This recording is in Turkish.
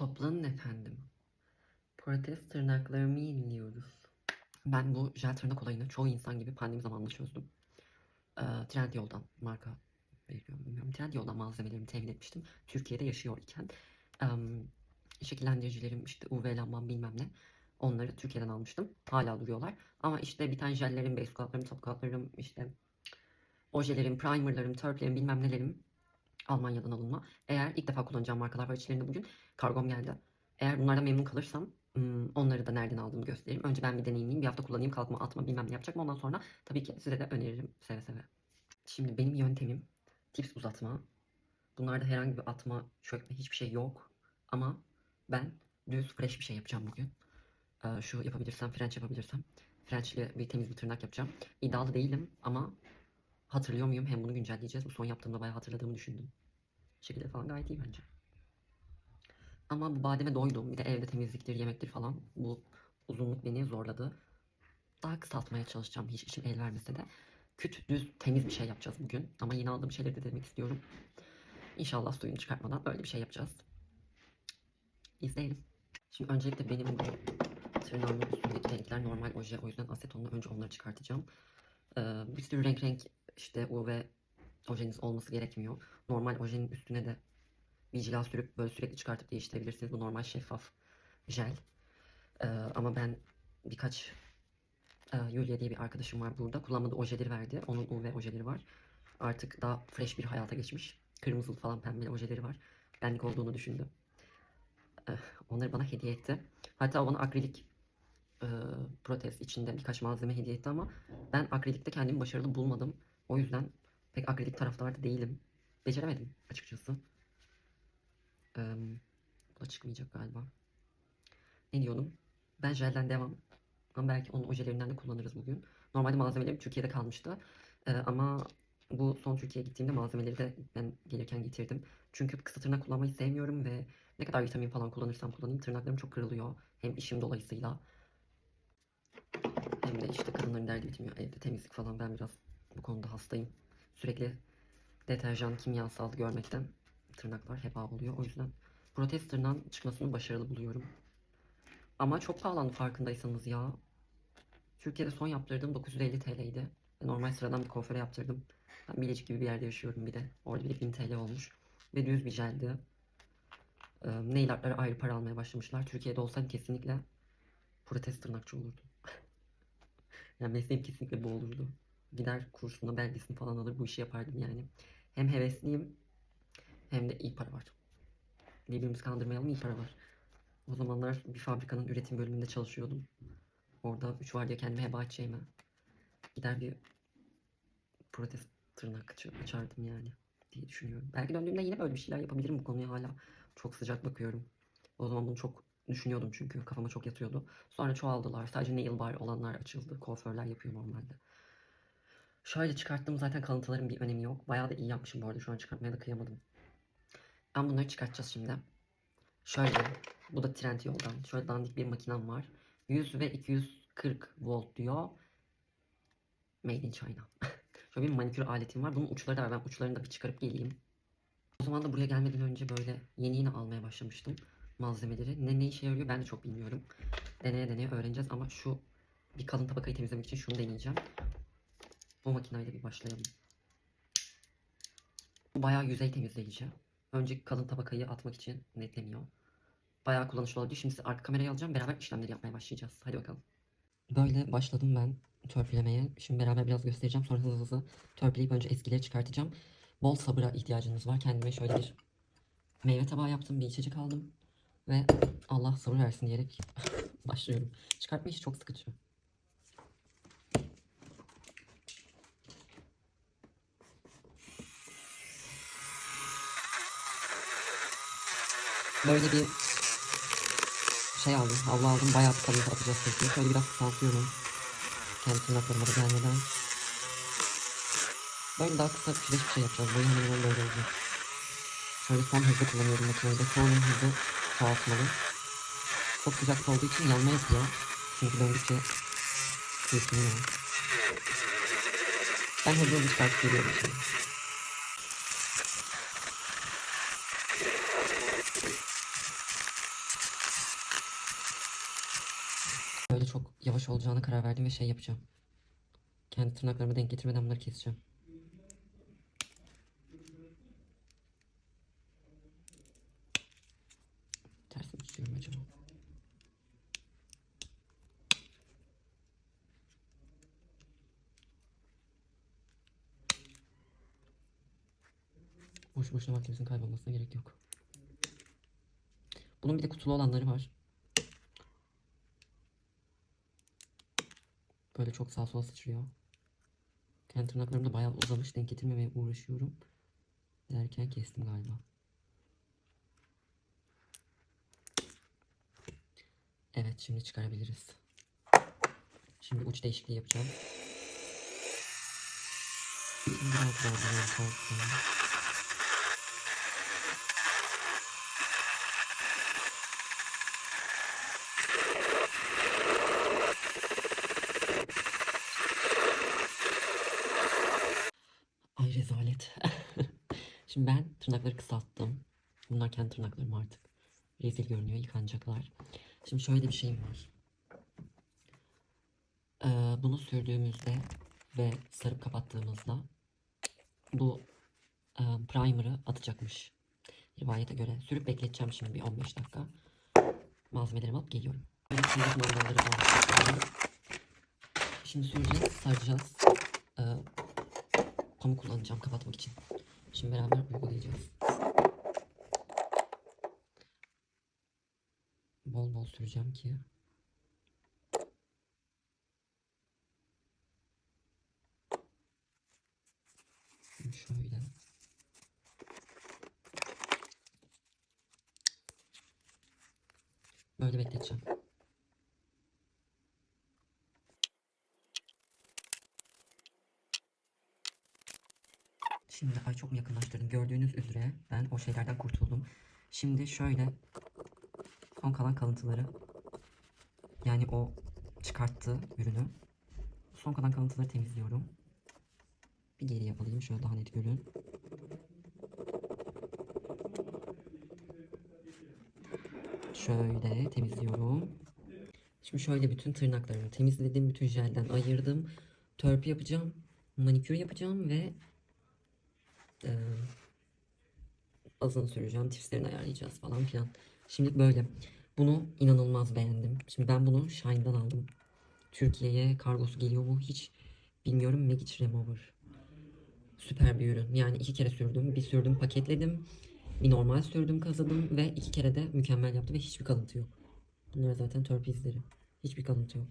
Toplanın efendim. Protest tırnaklarımı yeniliyoruz. Ben bu jel tırnak olayını çoğu insan gibi pandemi zamanında çözdüm. Ee, Trendyol'dan marka veriyorum bilmiyorum. Trendyol'dan malzemelerimi temin etmiştim. Türkiye'de yaşıyor iken. şekillendiricilerim işte UV lambam bilmem ne. Onları Türkiye'den almıştım. Hala duruyorlar. Ama işte bir tane jellerim, base coatlarım, top coatlarım, işte ojelerim, primerlarım, törplerim bilmem nelerim Almanya'dan alınma. Eğer ilk defa kullanacağım markalar var içlerinde bugün. Kargom geldi. Eğer bunlardan memnun kalırsam onları da nereden aldığımı göstereyim. Önce ben bir deneyimleyeyim. Bir hafta kullanayım, kalkma, atma bilmem ne yapacak. Ondan sonra tabii ki size de öneririm seve seve. Şimdi benim yöntemim tips uzatma. Bunlarda herhangi bir atma, çökme hiçbir şey yok. Ama ben düz fresh bir şey yapacağım bugün. Şu yapabilirsem, French yapabilirsem. French ile bir temiz bir tırnak yapacağım. İddialı değilim ama hatırlıyor muyum? Hem bunu güncelleyeceğiz. Bu son yaptığımda bayağı hatırladığımı düşündüm. Şekilde falan gayet iyi bence. Ama bu bademe doydum. Bir de evde temizliktir, yemektir falan. Bu uzunluk beni zorladı. Daha kısaltmaya çalışacağım hiç işim el vermese de. Küt, düz, temiz bir şey yapacağız bugün. Ama yeni aldığım şeyleri de denemek istiyorum. İnşallah suyunu çıkartmadan öyle bir şey yapacağız. İzleyelim. Şimdi öncelikle benim bu tırnağımın üstündeki renkler normal oje. O yüzden asetonla önce onları çıkartacağım. Ee, bir sürü renk renk işte UV ojeniz olması gerekmiyor. Normal ojenin üstüne de bir cila sürüp böyle sürekli çıkartıp değiştirebilirsiniz. Bu normal şeffaf jel. Ee, ama ben birkaç e, Yulia diye bir arkadaşım var burada. Kullanmadığı ojeleri verdi. Onun UV ojeleri var. Artık daha fresh bir hayata geçmiş. Kırmızılı falan pembeli ojeleri var. Benlik olduğunu düşündüm. Ee, onları bana hediye etti. Hatta bana akrilik e, protez içinde birkaç malzeme hediye etti ama ben akrilikte kendimi başarılı bulmadım. O yüzden pek akrilik taraftarda değilim. Beceremedim açıkçası. Ee, bu da çıkmayacak galiba. Ne diyordum? Ben jelden devam. Ama belki onun ojelerinden de kullanırız bugün. Normalde malzemelerim Türkiye'de kalmıştı. Ee, ama bu son Türkiye'ye gittiğimde malzemeleri de ben gelirken getirdim. Çünkü kısa tırnak kullanmayı sevmiyorum ve ne kadar vitamin falan kullanırsam kullanayım tırnaklarım çok kırılıyor. Hem işim dolayısıyla hem de işte kadınların derdi bitmiyor. Evde temizlik falan ben biraz bu konuda hastayım. Sürekli deterjan, kimyasal görmekten tırnaklar heba oluyor. O yüzden protez tırnağın çıkmasını başarılı buluyorum. Ama çok pahalandı farkındaysanız ya. Türkiye'de son yaptırdığım 950 TL'ydi. Normal sıradan bir kuaföre yaptırdım. Ben Bilecik gibi bir yerde yaşıyorum bir de. Orada bir 1000 TL olmuş. Ve düz bir jeldi. Ee, nail artları ayrı para almaya başlamışlar. Türkiye'de olsaydım kesinlikle protez tırnakçı olurdum. yani mesleğim kesinlikle bu olurdu. Gider kursuna belgesini falan alır bu işi yapardım yani. Hem hevesliyim hem de iyi para var. Birbirimizi kandırmayalım iyi para var. O zamanlar bir fabrikanın üretim bölümünde çalışıyordum. Orada 3 var diye kendime heba edeceğime. Gider bir protest tırnak açardım yani diye düşünüyorum. Belki döndüğümde yine böyle bir şeyler yapabilirim bu konuya hala. Çok sıcak bakıyorum. O zaman bunu çok düşünüyordum çünkü kafama çok yatıyordu. Sonra çoğaldılar. Sadece nail bar olanlar açıldı. Kuaförler yapıyor normalde. Şöyle çıkarttığım zaten kalıntıların bir önemi yok. Bayağı da iyi yapmışım bu arada. Şu an çıkartmaya da kıyamadım. Ben bunları çıkartacağız şimdi. Şöyle. Bu da Trendyol'dan. Şöyle dandik bir makinem var. 100 ve 240 volt diyor. Made in China. Şöyle bir manikür aletim var. Bunun uçları da var. Ben uçlarını da bir çıkarıp geleyim. O zaman da buraya gelmeden önce böyle yeni yeni almaya başlamıştım malzemeleri. Ne ne işe yarıyor ben de çok bilmiyorum. Deneye deneye öğreneceğiz ama şu bir kalın tabakayı temizlemek için şunu deneyeceğim. Bu makineyle bir başlayalım. Bu bayağı yüzey temizleyici. Önce kalın tabakayı atmak için netlemiyor. Bayağı kullanışlı olabilir. Şimdi size arka kamerayı alacağım. Beraber işlemleri yapmaya başlayacağız. Hadi bakalım. Böyle başladım ben törpülemeye. Şimdi beraber biraz göstereceğim. Sonra hızlı hızlı törpüleyip önce eskileri çıkartacağım. Bol sabıra ihtiyacınız var. Kendime şöyle bir meyve tabağı yaptım. Bir içecek aldım. Ve Allah sabır versin diyerek başlıyorum. Çıkartma işi çok sıkıcı. Böyle bir şey aldım. Havlu aldım. Bayağı bir kalın atacağız peki. Şöyle biraz kısaltıyorum. Kendi tırnaklarıma da gelmeden. Böyle daha kısa bir şey yapacağız. Böyle hemen hemen böyle olacak. Şöyle son hızlı kullanıyorum makineyi de. Son hızlı çoğaltmalı. Çok sıcak olduğu için yanma yapıyor. Çünkü döndükçe kırpınıyor. Ben hızlı hızlı çıkartıp geliyorum şimdi. Yavaş olacağına karar verdim ve şey yapacağım. Kendi tırnaklarımı denk getirmeden bunları keseceğim. Ters mi tutuyorum acaba? Boş boşuna vaktimizin kaybolmasına gerek yok. Bunun bir de kutulu olanları var. Böyle çok sağa sola sıçrıyor. Kendi tırnaklarım da bayağı uzamış. Denk getirmemeye uğraşıyorum. Derken kestim galiba. Evet şimdi çıkarabiliriz. Şimdi uç değişikliği yapacağım. Biraz daha böyle kalsın. Ay rezalet. Şimdi ben tırnakları kısalttım. Bunlar kendi tırnaklarım artık. Rezil görünüyor. Yıkanacaklar. Şimdi şöyle bir şeyim var. Ee, bunu sürdüğümüzde ve sarıp kapattığımızda bu e, primer'ı atacakmış. Rivayete göre. Sürüp bekleteceğim şimdi bir 15 dakika. Malzemelerimi alıp geliyorum. Şimdi süreceğiz, saracağız. Ee, pamuk kullanacağım kapatmak için. Şimdi beraber uygulayacağız. Bol bol süreceğim ki. Şöyle. Böyle bekleteceğim. Şimdi ay çok mu yakınlaştırdım. Gördüğünüz üzere ben o şeylerden kurtuldum. Şimdi şöyle son kalan kalıntıları yani o çıkarttığı ürünü son kalan kalıntıları temizliyorum. Bir geriye alayım şöyle daha net görün. Şöyle temizliyorum. Şimdi şöyle bütün tırnaklarımı temizledim. Bütün jelden ayırdım. Törpü yapacağım. Manikür yapacağım ve e, azını süreceğim. Tifslerini ayarlayacağız falan filan. Şimdi böyle. Bunu inanılmaz beğendim. Şimdi ben bunu Shine'dan aldım. Türkiye'ye kargosu geliyor mu hiç bilmiyorum. Magic Remover. Süper bir ürün. Yani iki kere sürdüm. Bir sürdüm paketledim. Bir normal sürdüm kazıdım ve iki kere de mükemmel yaptı ve hiçbir kalıntı yok. Bunlar zaten törpü izleri. Hiçbir kalıntı yok.